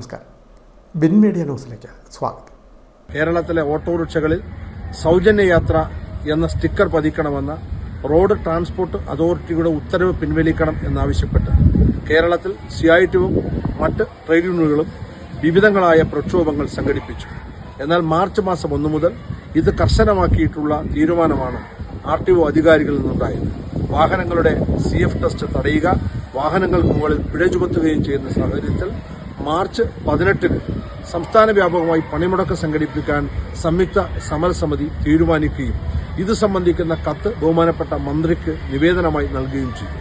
നമസ്കാരം. Bin media ന്യൂസിലേക്ക് സ്വാഗതം. കേരളത്തിലെ ഓട്ടോറിക്ഷകളിൽ സൗജന്യ യാത്ര എന്ന സ്റ്റിക്കർ പതിക്കണമെന്ന റോഡ് ട്രാൻസ്പോർട്ട് അതോറിറ്റിയുടെ ഉത്തരവ് പിൻവലിക്കണം എന്നാവശ്യപ്പെട്ട് കേരളത്തിൽ സിഐടിയും മറ്റ് ട്രേഡ് യൂണിയനുകളും വിവിധങ്ങളായ പ്രക്ഷോഭങ്ങൾ സംഘടിപ്പിച്ചു. എന്നാൽ മാർച്ച് മാസം ഒന്നു മുതൽ ഇത് കർശനമാക്കിയിട്ടുള്ള തീരുമാനമാണ് ആർ ടി ഒ അധികാരികളിൽ നിന്നുണ്ടായത്. വാഹനങ്ങളുടെ സി എഫ് ടെസ്റ്റ് തടയുക വാഹനങ്ങൾക്ക് മുകളിൽ പിഴ ചുമത്തുകയും ചെയ്യുന്ന സാഹചര്യത്തിൽ മാർച്ച് പതിനെട്ടിന് സംസ്ഥാന വ്യാപകമായി പണിമുടക്ക് സംഘടിപ്പിക്കാൻ സംയുക്ത സമരസമിതി തീരുമാനിക്കുകയും ഇത് സംബന്ധിക്കുന്ന കത്ത് ബഹുമാനപ്പെട്ട മന്ത്രിക്ക് നിവേദനമായി നൽകുകയും ചെയ്തു.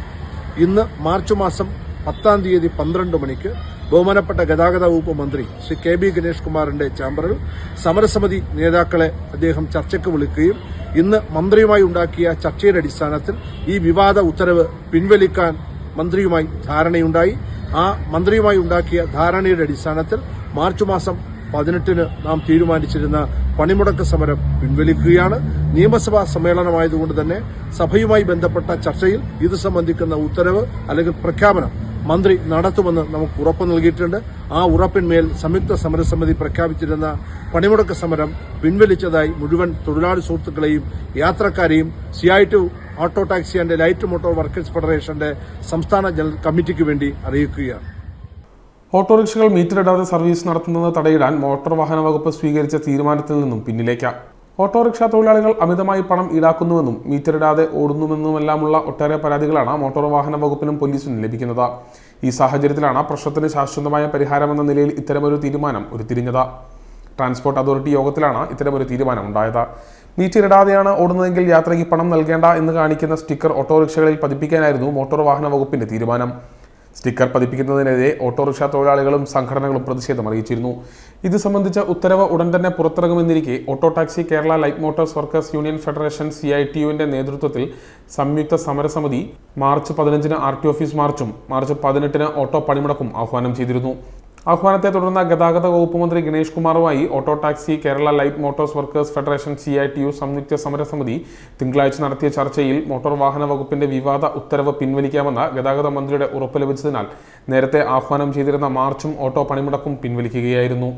ഇന്ന് മാർച്ച് മാസം പത്താം തീയതി പന്ത്രണ്ട് മണിക്ക് ബഹുമാനപ്പെട്ട ഗതാഗത വകുപ്പ് മന്ത്രി ശ്രീ കെ ബി ഗണേഷ് കുമാറിന്റെ ചാമ്പറിൽ സമരസമിതി നേതാക്കളെ അദ്ദേഹം ചർച്ചയ്ക്ക് വിളിക്കുകയും ഇന്ന് മന്ത്രിയുമായി ഉണ്ടാക്കിയ ചർച്ചയുടെ അടിസ്ഥാനത്തിൽ ഈ വിവാദ ഉത്തരവ് പിൻവലിക്കാൻ മന്ത്രിയുമായി ധാരണയുണ്ടായി. ആ മന്ത്രിയുമായി ഉണ്ടാക്കിയ ധാരണയുടെ അടിസ്ഥാനത്തിൽ മാർച്ച് മാസം പതിനെട്ടിന് നാം തീരുമാനിച്ചിരുന്ന പണിമുടക്ക് സമരം പിൻവലിക്കുകയാണ്. നിയമസഭാ സമ്മേളനമായതുകൊണ്ട് തന്നെ സഭയുമായി ബന്ധപ്പെട്ട ചർച്ചയിൽ ഇത് സംബന്ധിക്കുന്ന ഉത്തരവ് അല്ലെങ്കിൽ പ്രഖ്യാപനം മന്ത്രി നടത്തുമെന്ന് നമുക്ക് ഉറപ്പ് നൽകിയിട്ടുണ്ട്. ആ ഉറപ്പിന്മേൽ സംയുക്ത സമരസമിതി പ്രഖ്യാപിച്ചിരുന്ന പണിമുടക്ക് സമരം പിൻവലിച്ചതായി മുഴുവൻ തൊഴിലാളി സുഹൃത്തുക്കളെയും യാത്രക്കാരെയും CIT auto taxi and light motor workers ഫെഡറേഷന്റെ സംസ്ഥാന ജനറൽ കമ്മിറ്റിക്ക് വേണ്ടി അറിയിക്കുകയാണ്. ഓട്ടോറിക്ഷകൾ മീറ്റർ മീറ്ററിടാതെ സർവീസ് നടത്തുന്നത് തടയിടാൻ മോട്ടോർ വാഹന വകുപ്പ് സ്വീകരിച്ച തീരുമാനത്തിൽ നിന്നും പിന്നിലേക്ക്. ഓട്ടോറിക്ഷ തൊഴിലാളികൾ അമിതമായി പണം ഈടാക്കുന്നുവെന്നും മീറ്ററിടാതെ ഓടുന്നുവെന്നുമെല്ലാമുള്ള ഒട്ടേറെ പരാതികളാണ് മോട്ടോർ വാഹന വകുപ്പിനും പോലീസിനും ലഭിക്കുന്നത്. ഈ സാഹചര്യത്തിലാണ് പ്രശ്നത്തിന് ശാശ്വതമായ പരിഹാരമെന്ന നിലയിൽ ഇത്തരമൊരു തീരുമാനം ഉരുത്തിരിഞ്ഞത്. ട്രാൻസ്പോർട്ട് അതോറിറ്റി യോഗത്തിലാണ് ഇത്തരമൊരു തീരുമാനം ഉണ്ടായത് മീറ്ററിടാതെയാണ് ഓടുന്നതെങ്കിൽ യാത്രയ്ക്ക് പണം നൽകേണ്ട എന്ന് കാണിക്കുന്ന സ്റ്റിക്കർ ഓട്ടോറിക്ഷകളിൽ പതിപ്പിക്കാനായിരുന്നു മോട്ടോർ വാഹന വകുപ്പിന്റെ തീരുമാനം. സ്റ്റിക്കർ പതിപ്പിക്കുന്നതിനെതിരെ ഓട്ടോറിക്ഷ തൊഴിലാളികളും സംഘടനകളും പ്രതിഷേധം അറിയിച്ചിരുന്നു. ഇത് സംബന്ധിച്ച ഉത്തരവ് ഉടൻ തന്നെ പുറത്തിറങ്ങുമെന്നിരിക്കെ auto taxi Kerala light motors workers union federation C I T യുവിന്റെ നേതൃത്വത്തിൽ സംയുക്ത സമരസമിതി മാർച്ച് പതിനഞ്ചിന് ആർ ടി ഓഫീസ് മാർച്ചും മാർച്ച് പതിനെട്ടിന് ഓട്ടോ പണിമുടക്കും ആഹ്വാനം ചെയ്തിരുന്നു. ആഹ്വാനത്തെ തുടർന്ന് ഗതാഗത വകുപ്പ് മന്ത്രി Ganesh കുമാറുമായി auto taxi Kerala light motors workers federation C I T U സംയുക്ത സമരസമിതി തിങ്കളാഴ്ച നടത്തിയ ചർച്ചയിൽ മോട്ടോർ വാഹന വകുപ്പിന്റെ വിവാദ ഉത്തരവ് പിൻവലിക്കാമെന്ന ഗതാഗത മന്ത്രിയുടെ ഉറപ്പ് ലഭിച്ചതിനാൽ നേരത്തെ ആഹ്വാനം ചെയ്തിരുന്ന മാർച്ചും ഓട്ടോ പണിമുടക്കും പിൻവലിക്കുകയായിരുന്നു.